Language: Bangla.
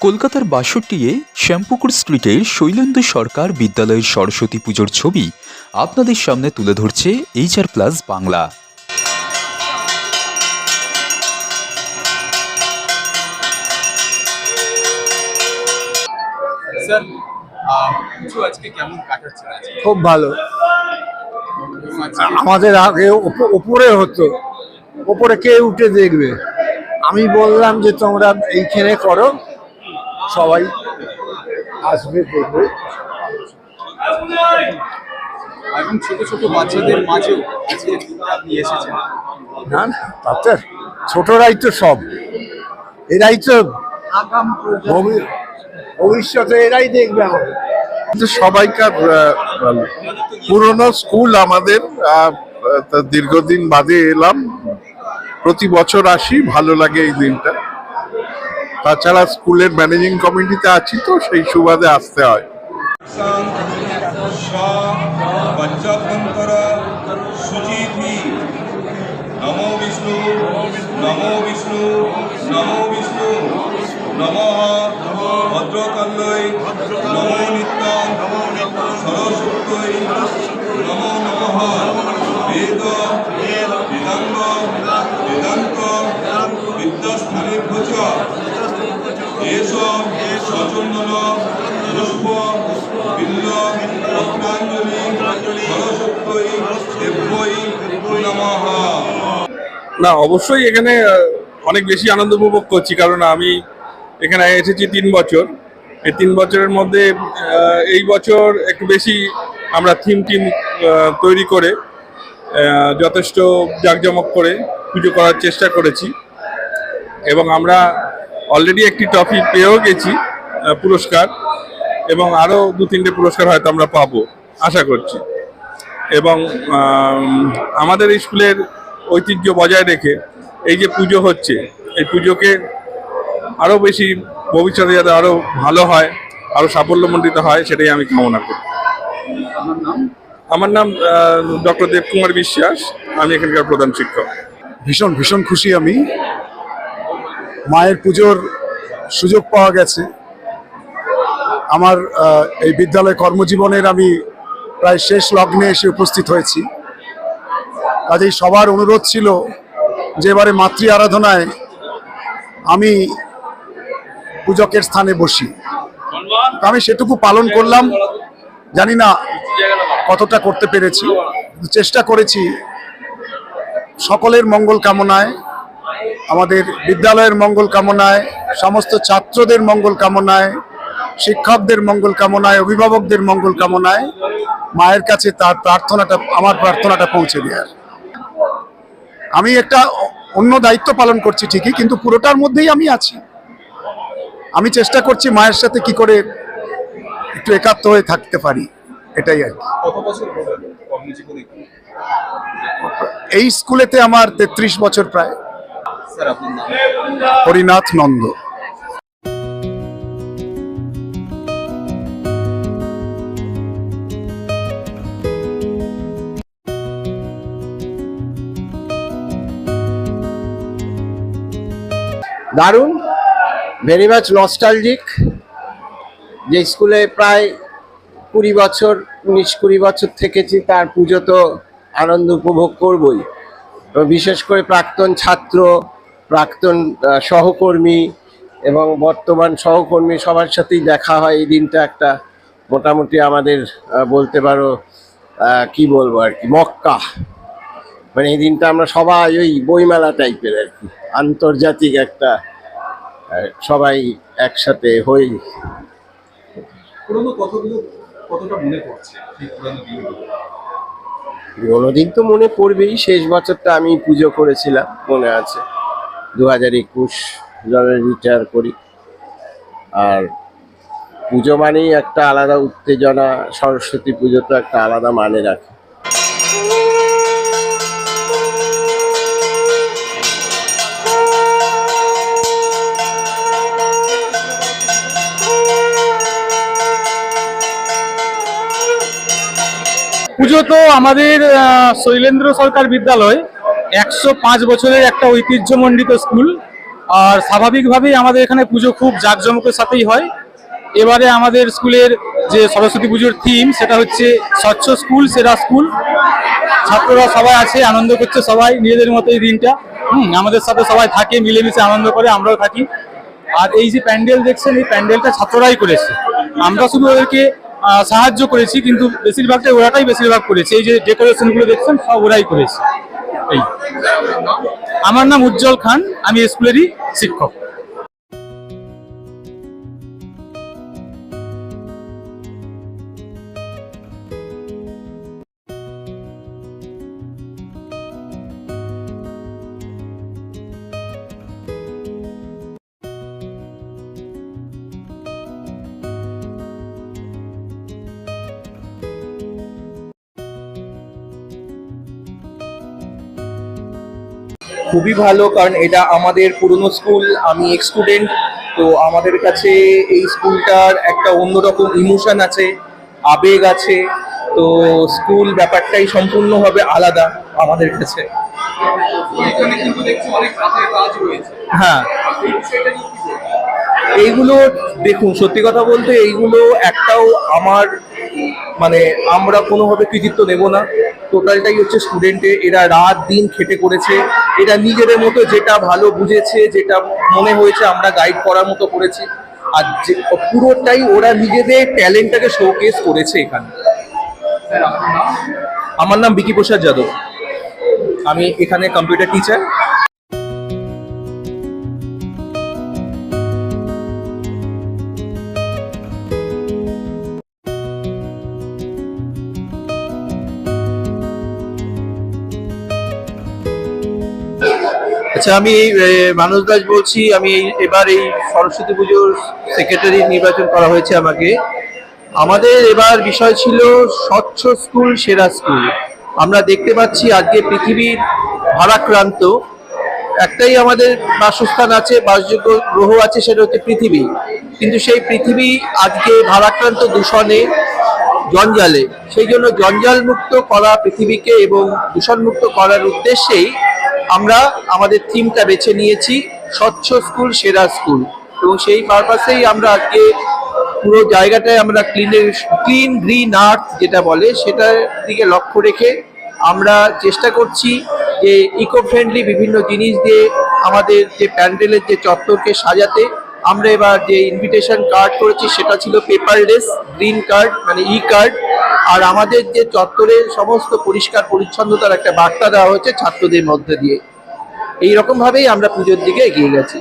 কলকাতার বাষট্টি এ শ্যামপুকুর স্ট্রিটের শৈলেন্দু সরকার বিদ্যালয়ের সরস্বতী পুজোর ছবি আপনাদের সামনে তুলে ধরছে এইচআর প্লাস বাংলা। স্যার পুজো আজকে কেমন কাটাচ্ছেন খুব ভালো। আমাদের আগে ওপ- ওপরে হতো। ওপরে কে উঠে দেখবে? আমি বললাম যে তোমরা এইখানে করো। সবাই আসবে দেখবে। এবং ছোট ছোট বাচ্চাদের মাঝেও আজকে আপনি এসেছেন। না তাতে ছোটরাই তো সব। এরাই তো ভবি- ভবিষ্যতে এরাই দেখবে আমাদের। কিন্তু সবাইকার ভালো। পুরনো স্কুল আমাদের দীর্ঘদিন বাদে এলাম। প্রতি বছর আসি ভালো লাগে এই দিনটা। তাছাড়া স্কুলের ম্যানেজিং কমিটিতে আছি তো, সেই সুবাদে আসতে হয়। বিষ্ণু, নমো বিষ্ণু বিষ্ণু বিদ্যাস্থানে ভোজ না, অবশ্যই এখানে অনেক বেশি আনন্দ উপভোগ করছি, কারণ আমি এখানে এসেছি তিন বছর। এই তিন বছরের মধ্যে এই বছর একটু বেশি আমরা থিম টিম তৈরি করে যথেষ্ট জাঁকজমক করে পুজো করার চেষ্টা করেছি। এবং আমরা অলরেডি একটি ট্রফি পেয়েও গেছি পুরস্কার এবং আরও দু তিনটে পুরস্কার হয়তো আমরা পাবো আশা করছি। এবং আমাদের স্কুলের ঐতিহ্য বজায় রেখে এই যে পুজো হচ্ছে এই পুজোকে আরও বেশি ভবিষ্যতে যাতে আরও ভালো হয় আরও সাফল্যমণ্ডিত হয় সেটাই আমি কামনা করি। আমার নাম ডক্টর দেবকুমার বিশ্বাস আমি এখানকার প্রধান শিক্ষক। ভীষণ ভীষণ খুশি আমি। মায়ের পুজোর সুযোগ পাওয়া গেছে। আমার এই বিদ্যালয় কর্মজীবনের আমি প্রায় শেষ লগ্নে এসে উপস্থিত হয়েছি। কাজেই সবার অনুরোধ ছিল যে এবারে মাতৃ আরাধনায় আমি পূজকের স্থানে বসি। আমি সেটুকু পালন করলাম। জানি না কতটা করতে পেরেছি। চেষ্টা করেছি সকলের মঙ্গল কামনায় আমাদের বিদ্যালয়ের মঙ্গল কামনায় সমস্ত ছাত্রদের মঙ্গল কামনায় শিক্ষকদের মঙ্গল কামনায় অভিভাবকদের মঙ্গল কামনায় মায়ের কাছে তার প্রার্থনাটা আমার প্রার্থনাটা পৌঁছে দেওয়ার। আমি একটা অন্য দায়িত্ব পালন করছি ঠিকই কিন্তু পুরোটার মধ্যেই আমি আছি। আমি চেষ্টা করছি মায়ের সাথে কি করে একটু একাত্ম হয়ে থাকতে পারি এটাই আর এই স্কুলেতে আমার তেত্রিশ বছর প্রায়। হরিনাথ নন্দ। দারুণ ভেরি মাচ নস্টালজিক যে স্কুলে প্রায় কুড়ি বছর উনিশ কুড়ি বছর থেকেছি তার পুজো তো আনন্দ উপভোগ করবই। বিশেষ করে প্রাক্তন ছাত্র প্রাক্তন সহকর্মী এবং বর্তমান সহকর্মী সবার সাথেই দেখা হয়। এই দিনটা একটা মোটামুটি আমাদের বলতে পারো কি বলব আর কি মক্কা। মানে এই দিনটা আমরা সবাই ওই বইমেলা টাইপের আর কি আন্তর্জাতিক একটা সবাই একসাথে হই। পুরোনো মনে কোনোদিন তো মনে পড়বেই শেষ বছরটা আমি পুজো করেছিলাম মনে আছে। দু হাজার একুশ জনে রিটায়ার করি। আর পুজো মানেই একটা আলাদা উত্তেজনা, সরস্বতী পুজো তো একটা আলাদা মানে রাখে। পুজো তো আমাদের শৈলেন্দ্র সরকার বিদ্যালয়। একশো পাঁচ বছরের একটা ঐতিহ্যমণ্ডিত স্কুল। আর স্বাভাবিকভাবেই আমাদের এখানে পুজো খুব জাঁকজমকের সাথেই হয়। এবারে আমাদের স্কুলের যে সরস্বতী পুজোর থিম সেটা হচ্ছে স্বচ্ছ স্কুল, সেরা স্কুল। ছাত্ররা সবাই আছে, আনন্দ করছে সবাই, নিজেদের মতো এই দিনটা। হুম, আমাদের সাথে সবাই থাকে, মিলেমিশে আনন্দ করে, আমরাও থাকি। আর এই যে প্যান্ডেল দেখছেন, এই প্যান্ডেলটা ছাত্ররাই করেছে। আমরা শুধু ওদেরকে সাহায্য করেছি, কিন্তু বেশিরভাগটাই ওরাটাই বেশিরভাগ করেছে। এই যে ডেকোরেশনগুলো দেখছেন, সব ওরাই করেছে। আমার নাম উজ্জ্বল খান আমি স্কুলেরই শিক্ষক। খুবই ভালো, কারণ এটা আমাদের পুরনো স্কুল, আমি এক্স স্টুডেন্ট, তো আমাদের কাছে এই স্কুলটার একটা অন্যরকম ইমোশন আছে, আবেগ আছে, তো স্কুল ব্যাপারটাই সম্পূর্ণভাবে আলাদা আমাদের কাছে হ্যাঁ? এইগুলো দেখুন, সত্যি কথা বলতে এইগুলো একটাও আমার মানে আমরা কোনোভাবে কৃতিত্ব নেব না। টোটালটাই হচ্ছে স্টুডেন্টে এরা রাত দিন খেটে করেছে। এরা নিজেদের মতো যেটা ভালো বুঝেছে যেটা মনে হয়েছে আমরা গাইড করার মতো করেছি। আর যে পুরোটাই ওরা নিজেদের ট্যালেন্টটাকে শোকেস করেছে এখানে। আমার নাম বিকি প্রসাদ যাদব। আমি এখানে কম্পিউটার টিচার আচ্ছা আমি মানস দাস বলছি, আমি এবার এই সরস্বতী পুজোর সেক্রেটারি নির্বাচন করা হয়েছে আমাকে। আমাদের এবার বিষয় ছিল স্বচ্ছ স্কুল, সেরা স্কুল। আমরা দেখতে পাচ্ছি আজকে পৃথিবীর ভারাক্রান্ত। একটাই আমাদের বাসস্থান আছে, বাসযোগ্য গ্রহ আছে, সেটা হচ্ছে পৃথিবী। কিন্তু সেই পৃথিবী আজকে ভারাক্রান্ত দূষণে জঞ্জালে। সেই জন্য জঞ্জাল মুক্ত করা পৃথিবীকে এবং দূষণ মুক্ত করার উদ্দেশ্যেই আমরা আমাদের থিমটা বেছে নিয়েছি, স্বচ্ছ স্কুল, সেরা স্কুল। এবং সেই পারপাসেই আমরা আজকে পুরো জায়গাটায় আমরা ক্লিনের ক্লিন গ্রিন আর্থ যেটা বলে, সেটার দিকে লক্ষ্য রেখে আমরা চেষ্টা করছি যে ইকো ফ্রেন্ডলি বিভিন্ন জিনিস দিয়ে আমাদের যে প্যান্ডেলের যে চত্বরকে সাজাতে। আমরা এবার যে ইনভিটেশন কার্ড করেছি, সেটা ছিল পেপারলেস গ্রিন কার্ড মানে ই কার্ড আর আমাদের যে চত্বরের সমস্ত পরিষ্কার পরিচ্ছন্নতার একটা বার্তা দেওয়া হয়েছে ছাত্রদের মধ্যে দিয়ে। এই রকম ভাবেই আমরা পুজোর দিকে এগিয়ে গেছি।